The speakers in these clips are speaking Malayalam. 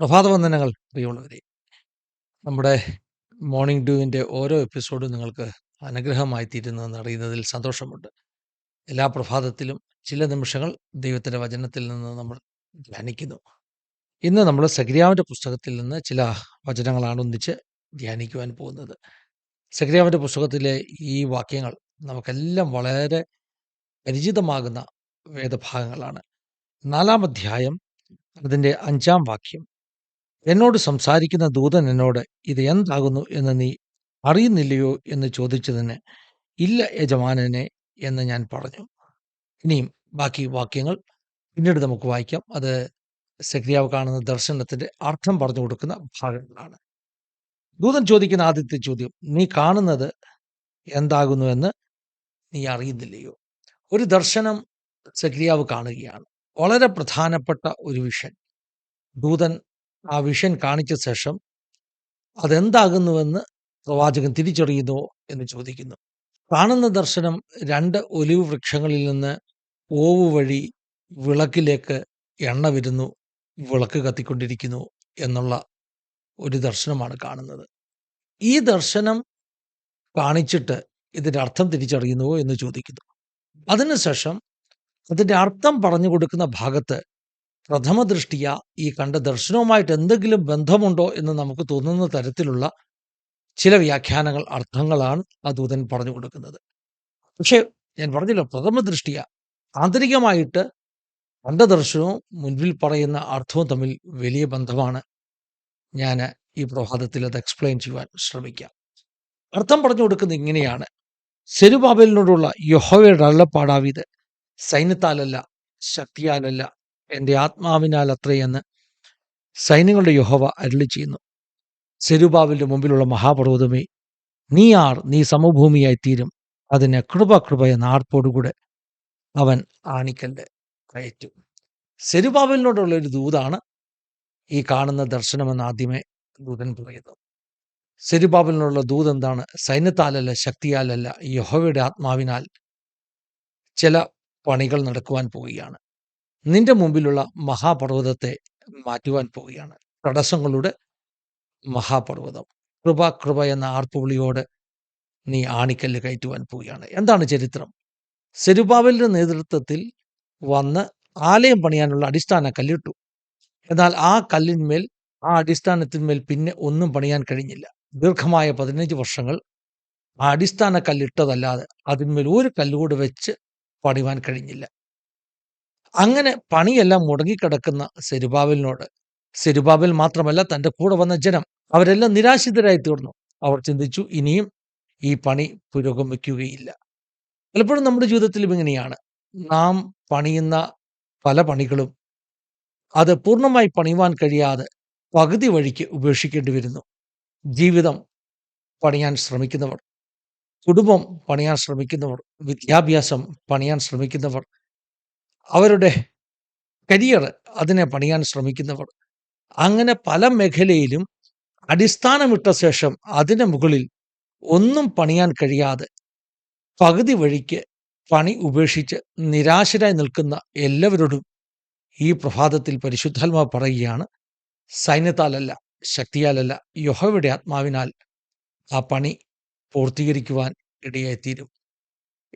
പ്രഭാതവന്ദനങ്ങൾ പ്രിയമുള്ളവരെ. നമ്മുടെ മോർണിംഗ് ഡ്യൂവിന്റെ ഓരോ എപ്പിസോഡും നിങ്ങൾക്ക് അനുഗ്രഹമായി തീരുന്നതെന്ന് അറിയുന്നതിൽ സന്തോഷമുണ്ട്. എല്ലാ പ്രഭാതത്തിലും ചില നിമിഷങ്ങൾ ദൈവത്തിന്റെ വചനത്തിൽ നിന്ന് നമ്മൾ ധ്യാനിക്കുന്നു. ഇന്ന് നമ്മൾ സഗ്രിയാവിന്റെ പുസ്തകത്തിൽ നിന്ന് ചില വചനങ്ങളാണ് ഒന്നിച്ച് ധ്യാനിക്കുവാൻ പോകുന്നത്. സഗ്രിയാവിന്റെ പുസ്തകത്തിലെ ഈ വാക്യങ്ങൾ നമുക്കെല്ലാം വളരെ പരിചിതമാകുന്ന വേദഭാഗങ്ങളാണ്. നാലാം അധ്യായം അതിന്റെ അഞ്ചാം വാക്യം. എന്നോട് സംസാരിക്കുന്ന ദൂതൻ എന്നോട് ഇത് എന്താകുന്നു എന്ന് നീ അറിയുന്നില്ലയോ എന്ന് ചോദിച്ചതിന് ഇല്ല യജമാനനെ എന്ന് ഞാൻ പറഞ്ഞു. ഇനിയും ബാക്കി വാക്യങ്ങൾ പിന്നീട് നമുക്ക് വായിക്കാം. അത് സക്രിയാവ് കാണുന്ന ദർശനത്തിന്റെ അർത്ഥം പറഞ്ഞു കൊടുക്കുന്ന ഭാഗങ്ങളാണ്. ദൂതൻ ചോദിക്കുന്ന ആദ്യത്തെ ചോദ്യം നീ കാണുന്നത് എന്താകുന്നു എന്ന് നീ അറിയുന്നില്ലയോ? ഒരു ദർശനം സക്രിയാവ് കാണുകയാണ്. വളരെ പ്രധാനപ്പെട്ട ഒരു വിഷൻ ദൂതൻ ആ വിഷൻ കാണിച്ച ശേഷം അതെന്താകുന്നുവെന്ന് പ്രവാചകൻ തിരിച്ചറിയുന്നു എന്ന് ചോദിക്കുന്നു. കാണുന്ന ദർശനം രണ്ട് ഒലിവ് വൃക്ഷങ്ങളിൽ നിന്ന് ഓവ് വഴി വിളക്കിലേക്ക് എണ്ണ വരുന്നു വിളക്ക് കത്തിക്കൊണ്ടിരിക്കുന്നു എന്നുള്ള ഒരു ദർശനമാണ് കാണുന്നത്. ഈ ദർശനം കാണിച്ചിട്ട് ഇതിന്റെ അർത്ഥം തിരിച്ചറിയുന്നുവോ എന്ന് ചോദിക്കുന്നു. അതിനുശേഷം അതിന്റെ അർത്ഥം പറഞ്ഞു കൊടുക്കുന്ന ഭാഗത്ത് പ്രഥമ ദൃഷ്ടിയ ഈ കണ്ട ദർശനവുമായിട്ട് എന്തെങ്കിലും ബന്ധമുണ്ടോ എന്ന് നമുക്ക് തോന്നുന്ന തരത്തിലുള്ള ചില വ്യാഖ്യാനങ്ങൾ അർത്ഥങ്ങളാണ് ആ ദൂതൻ പറഞ്ഞു കൊടുക്കുന്നത്. പക്ഷേ ഞാൻ പറഞ്ഞല്ലോ പ്രഥമ ദൃഷ്ടിയ ആന്തരികമായിട്ട് കണ്ട ദർശനവും മുൻപിൽ പറയുന്ന അർത്ഥവും തമ്മിൽ വലിയ ബന്ധമാണ്. ഞാൻ ഈ പ്രഭാതത്തിൽ അത് എക്സ്പ്ലെയിൻ ചെയ്യുവാൻ ശ്രമിക്കാം. അർത്ഥം പറഞ്ഞു കൊടുക്കുന്നത് ഇങ്ങനെയാണ്. സെരുബാബലിനോടുള്ള യഹോവയുടെ അള്ളപ്പാടാവിത് സൈന്യത്താലല്ല ശക്തിയാലല്ല എന്റെ ആത്മാവിനാൽ അത്രയെന്ന് സൈന്യങ്ങളുടെ യഹോവ അരുളി ചെയ്യുന്നു സെരുബാവിന്റെ മുമ്പിലുള്ള മഹാപർവതമേ നീ ആർ നീ സമഭൂമിയായി തീരും. അതിനെ കൃപ കൃപ എന്ന ആർപ്പോടുകൂടെ അവൻ ആണിക്കന്റെ കയറ്റും. സെരുബാബലിനോടുള്ള ഒരു ദൂതാണ് ഈ കാണുന്ന ദർശനമെന്ന് ആദ്യമേ ദൂതൻ പറയുന്നു. സെരുബാബലിനുള്ള ദൂത് എന്താണ്? സൈന്യത്താലല്ല ശക്തിയാലല്ല യഹോവയുടെ ആത്മാവിനാൽ ചില പണികൾ നടക്കുവാൻ പോവുകയാണ്. നിന്റെ മുമ്പിലുള്ള മഹാപർവതത്തെ മാറ്റുവാൻ പോവുകയാണ്. തടസ്സങ്ങളുടെ മഹാപർവതം. കൃപ കൃപ എന്ന ആർപ്പുവിളിയോട് നീ ആണിക്കല്ല് കയറ്റുവാൻ പോവുകയാണ്. എന്താണ് ചരിത്രം? സെരുബാവലിന്റെ നേതൃത്വത്തിൽ വന്ന് ആലയം പണിയാനുള്ള അടിസ്ഥാന കല്ലിട്ടു. എന്നാൽ ആ കല്ലിന്മേൽ ആ അടിസ്ഥാനത്തിന്മേൽ പിന്നെ ഒന്നും പണിയാൻ കഴിഞ്ഞില്ല. ദീർഘമായ പതിനഞ്ച് വർഷങ്ങൾ ആ അടിസ്ഥാന കല്ലിട്ടതല്ലാതെ അതിന്മേൽ ഒരു കല്ലുകൂടെ വെച്ച് പണിവാൻ കഴിഞ്ഞില്ല. അങ്ങനെ പണിയെല്ലാം മുടങ്ങിക്കിടക്കുന്ന സെരുബാബലിനോട് സെരുബാബൽ മാത്രമല്ല തന്റെ കൂടെ വന്ന ജനം അവരെല്ലാം നിരാശിതരായി തീർന്നു. അവർ ചിന്തിച്ചു ഇനിയും ഈ പണി പുരോഗമിക്കുകയില്ല. പലപ്പോഴും നമ്മുടെ ജീവിതത്തിലും ഇങ്ങനെയാണ്. നാം പണിയുന്ന പല പണികളും അത് പൂർണമായി പണിയുവാൻ കഴിയാതെ പകുതി വഴിക്ക് ഉപേക്ഷിക്കേണ്ടി വരുന്നു. ജീവിതം പണിയാൻ ശ്രമിക്കുന്നവർ കുടുംബം പണിയാൻ ശ്രമിക്കുന്നവർ വിദ്യാഭ്യാസം പണിയാൻ ശ്രമിക്കുന്നവർ അവരുടെ കരിയർ അതിനെ പണിയാൻ ശ്രമിക്കുന്നവർ. അങ്ങനെ പല മേഖലയിലും അടിസ്ഥാനമിട്ട ശേഷം അതിന് മുകളിൽ ഒന്നും പണിയാൻ കഴിയാതെ പകുതി വഴിക്ക് പണി ഉപേക്ഷിച്ച് നിരാശരായി നിൽക്കുന്ന എല്ലാവരോടും ഈ പ്രഭാതത്തിൽ പരിശുദ്ധാത്മാവ് പറയുകയാണ് സൈന്യത്താലല്ല ശക്തിയാലല്ല യഹോവയുടെ ആത്മാവിനാൽ ആ പണി പൂർത്തീകരിക്കുവാൻ ഇടയായിത്തീരും.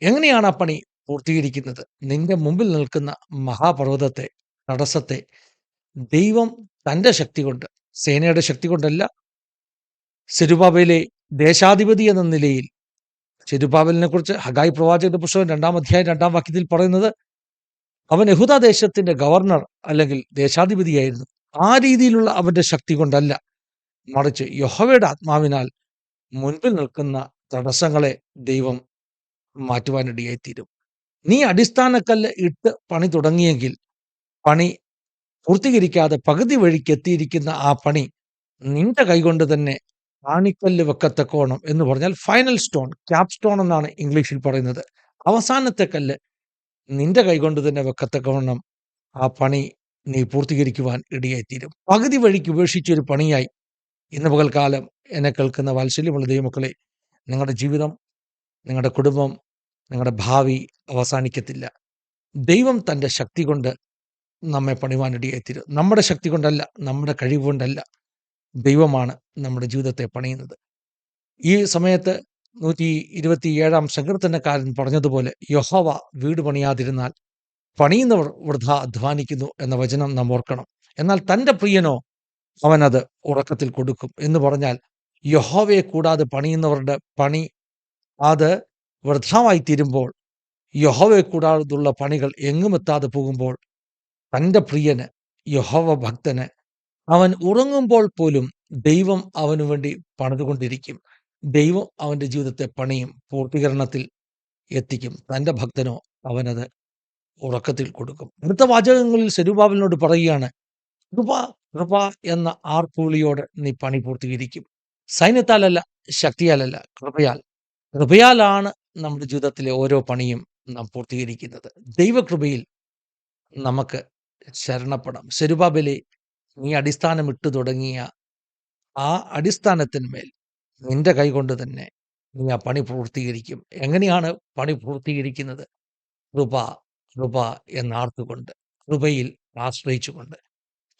എങ്ങനെയാണ് ആ പണി പൂർത്തീകരിക്കുന്നത്. നിന്റെ മുമ്പിൽ നിൽക്കുന്ന മഹാപർവതത്തെ തടസ്സത്തെ ദൈവം തന്റെ ശക്തി കൊണ്ട് സേനയുടെ ശക്തി കൊണ്ടല്ല സെരുബാബയിലെ ദേശാധിപതി എന്ന നിലയിൽ സെരുബാബലിനെ കുറിച്ച് ഹഗായി പ്രവാചകന്റെ പുസ്തകം രണ്ടാം അധ്യായം രണ്ടാം വാക്യത്തിൽ പറയുന്നത് അവൻ യഹൂദ ദേശത്തിന്റെ ഗവർണർ അല്ലെങ്കിൽ ദേശാധിപതിയായിരുന്നു. ആ രീതിയിലുള്ള അവന്റെ ശക്തി കൊണ്ടല്ല. മറിച്ച് യഹോവയുടെ ആത്മാവിനാൽ മുൻപിൽ നിൽക്കുന്ന തടസ്സങ്ങളെ ദൈവം മാറ്റുവാനിടയായിത്തീരും. നീ അടിസ്ഥാനക്കല്ല് ഇട്ട് പണി തുടങ്ങിയെങ്കിൽ പണി പൂർത്തീകരിക്കാതെ പകുതി വഴിക്ക് എത്തിയിരിക്കുന്ന ആ പണി നിന്റെ കൈകൊണ്ട് തന്നെ ആണിക്കല്ല് വെക്കത്തക്കോണം എന്ന് പറഞ്ഞാൽ ഫൈനൽ സ്റ്റോൺ ക്യാപ് സ്റ്റോൺ എന്നാണ് ഇംഗ്ലീഷിൽ പറയുന്നത്. അവസാനത്തെ കല്ല് നിന്റെ കൈകൊണ്ട് തന്നെ വെക്കത്തക്കവണ്ണം ആ പണി നീ പൂർത്തീകരിക്കുവാൻ ഇടയായിത്തീരും. പകുതി വഴിക്ക് ഉപേക്ഷിച്ചൊരു പണിയായി ഇന്ന് പകൽക്കാലം എന്നെ കേൾക്കുന്ന വാത്സല്യമുള്ള ദൈവമക്കളെ നിങ്ങളുടെ ജീവിതം നിങ്ങളുടെ കുടുംബം നിങ്ങളുടെ ഭാവി അവസാനിക്കത്തില്ല. ദൈവം തന്റെ ശക്തി കൊണ്ട് നമ്മെ പണിവാനിടയായിത്തീരും നമ്മുടെ ശക്തി കൊണ്ടല്ല നമ്മുടെ കഴിവ് കൊണ്ടല്ല ദൈവമാണ് നമ്മുടെ ജീവിതത്തെ പണിയുന്നത്. ഈ സമയത്ത് നൂറ്റി ഇരുപത്തി ഏഴാം സങ്കീർത്തനക്കാരൻ പറഞ്ഞതുപോലെ യഹോവ വീട് പണിയാതിരുന്നാൽ പണിയുന്നവർ വൃഥ അധ്വാനിക്കുന്നു എന്ന വചനം നാം ഓർക്കണം. എന്നാൽ തന്റെ പ്രിയനോ അവനത് ഉറക്കത്തിൽ കൊടുക്കും. എന്ന് പറഞ്ഞാൽ യഹോവയെ കൂടാതെ പണിയുന്നവരുടെ പണി അത് വൃഥാവായി തീരുമ്പോൾ യഹോവയെ കൂടാതുള്ള പണികൾ എങ്ങും എത്താതെ പോകുമ്പോൾ തന്റെ പ്രിയന് യഹോവ ഭക്തന് അവൻ ഉറങ്ങുമ്പോൾ പോലും ദൈവം അവനു വേണ്ടി പണിതുകൊണ്ടിരിക്കും. ദൈവം അവന്റെ ജീവിതത്തെ പണിയും പൂർത്തീകരണത്തിൽ എത്തിക്കും. തന്റെ ഭക്തനോ അവനത് ഉറക്കത്തിൽ കൊടുക്കും. അടുത്ത വാചകങ്ങളിൽ സെരുബാബിനോട് പറയുകയാണ് കൃപ കൃപ എന്ന ആർപ്പൂളിയോട് നീ പണി പൂർത്തീകരിക്കും. സൈന്യത്താലല്ല ശക്തിയാലല്ല കൃപയാൽ. കൃപയാലാണ് നമ്മുടെ ജീവിതത്തിലെ ഓരോ പണിയും നാം പൂർത്തീകരിക്കുന്നത്. ദൈവകൃപയിൽ നമുക്ക് ശരണപ്പെടാം. സെരുബാബിലെ നീ അടിസ്ഥാനം ഇട്ടു തുടങ്ങിയ ആ അടിസ്ഥാനത്തിന്മേൽ നിന്റെ കൈകൊണ്ട് തന്നെ നീ ആ പണി പൂർത്തീകരിക്കും. എങ്ങനെയാണ് പണി പൂർത്തീകരിക്കുന്നത്? കൃപ കൃപ എന്നാർത്തുകൊണ്ട് കൃപയിൽ ആശ്രയിച്ചുകൊണ്ട്.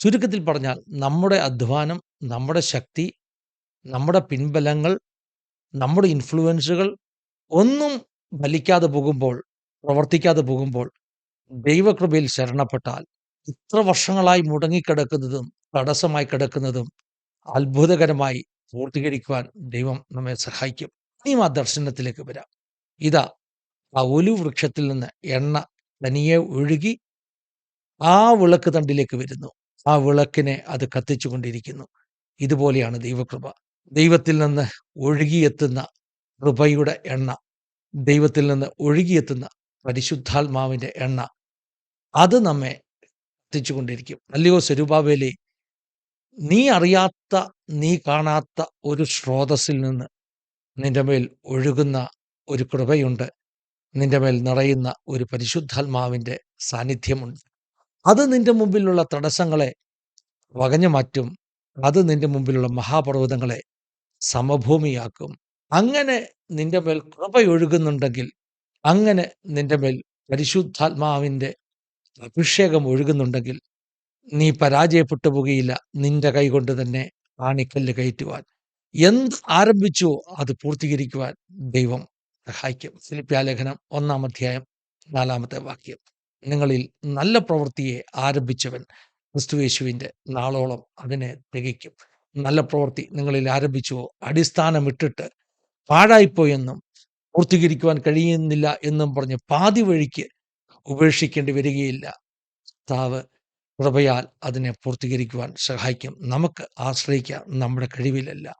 ചുരുക്കത്തിൽ പറഞ്ഞാൽ നമ്മുടെ അധ്വാനം നമ്മുടെ ശക്തി നമ്മുടെ പിൻബലങ്ങൾ നമ്മുടെ ഇൻഫ്ലുവൻസുകൾ ഒന്നും ഫലിക്കാതെ പോകുമ്പോൾ പ്രവർത്തിക്കാതെ പോകുമ്പോൾ ദൈവകൃപയിൽ ശരണപ്പെട്ടാൽ ഇത്ര വർഷങ്ങളായി മുടങ്ങിക്കിടക്കുന്നതും തടസ്സമായി കിടക്കുന്നതും അത്ഭുതകരമായി പൂർത്തീകരിക്കുവാൻ ദൈവം നമ്മെ സഹായിക്കും. ഇനിയും ആ ദർശനത്തിലേക്ക് വരാം. ഇതാ ആ ഒലു വൃക്ഷത്തിൽ നിന്ന് എണ്ണ തനിയെ ഒഴുകി ആ വിളക്ക് തണ്ടിലേക്ക് വരുന്നു. ആ വിളക്കിനെ അത് കത്തിച്ചുകൊണ്ടിരിക്കുന്നു. ഇതുപോലെയാണ് ദൈവകൃപ. ദൈവത്തിൽ നിന്ന് ഒഴുകിയെത്തുന്ന കൃപയുടെ എണ്ണ ദൈവത്തിൽ നിന്ന് ഒഴുകിയെത്തുന്ന പരിശുദ്ധാത്മാവിന്റെ എണ്ണ അത് നമ്മെ എത്തിച്ചുകൊണ്ടിരിക്കും അല്ലയോ സ്വരൂപാവേലി നീ അറിയാത്ത നീ കാണാത്ത ഒരു സ്രോതസ്സിൽ നിന്ന് നിന്റെ മേൽ ഒഴുകുന്ന ഒരു കൃപയുണ്ട്. നിന്റെ മേൽ നിറയുന്ന ഒരു പരിശുദ്ധാത്മാവിന്റെ സാന്നിധ്യമുണ്ട്. അത് നിന്റെ മുമ്പിലുള്ള തടസ്സങ്ങളെ വകഞ്ഞു മാറ്റും അത് നിന്റെ മുമ്പിലുള്ള മഹാപർവതങ്ങളെ സമഭൂമിയാക്കും. അങ്ങനെ നിന്റെ മേൽ കൃപയൊഴുകുന്നുണ്ടെങ്കിൽ അങ്ങനെ നിന്റെ മേൽ പരിശുദ്ധാത്മാവിന്റെ അഭിഷേകം ഒഴുകുന്നുണ്ടെങ്കിൽ നീ പരാജയപ്പെട്ടു പോകുകയില്ല നിന്റെ കൈകൊണ്ട് തന്നെ ആണിക്കല്ല് കയറ്റുവാൻ. എന്ത് ആരംഭിച്ചുവോ അത് പൂർത്തീകരിക്കുവാൻ ദൈവം സഹായിക്കും. ശില്പ്യാലേഖനം ഒന്നാം അധ്യായം നാലാമത്തെ വാക്യം. നിങ്ങളിൽ നല്ല പ്രവൃത്തിയെ ആരംഭിച്ചവൻ ക്രിസ്തുവേശുവിന്റെ നാളോളം അതിനെ തികയ്ക്കും നല്ല പ്രവൃത്തി നിങ്ങളിൽ ആരംഭിച്ചുവോ അടിസ്ഥാനമിട്ടിട്ട് പാഴായിപ്പോയെന്നും പൂർത്തീകരിക്കുവാൻ കഴിയുന്നില്ല എന്നും പറഞ്ഞ് പാതി വഴിക്ക് ഉപേക്ഷിക്കേണ്ടി വരികയില്ല. താവ് കൃപയാൽ അതിനെ പൂർത്തീകരിക്കുവാൻ സഹായിക്കും. നമുക്ക് ആശ്രയിക്കാം. നമ്മുടെ കഴിവിലല്ല.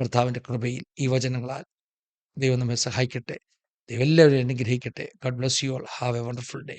കർത്താവിന്റെ കൃപയിൽ ഈ വചനങ്ങളാൽ ദൈവം നമ്മെ സഹായിക്കട്ടെ. ദൈവം എല്ലാവരും അനുഗ്രഹിക്കട്ടെ. God bless you all have a wonderful day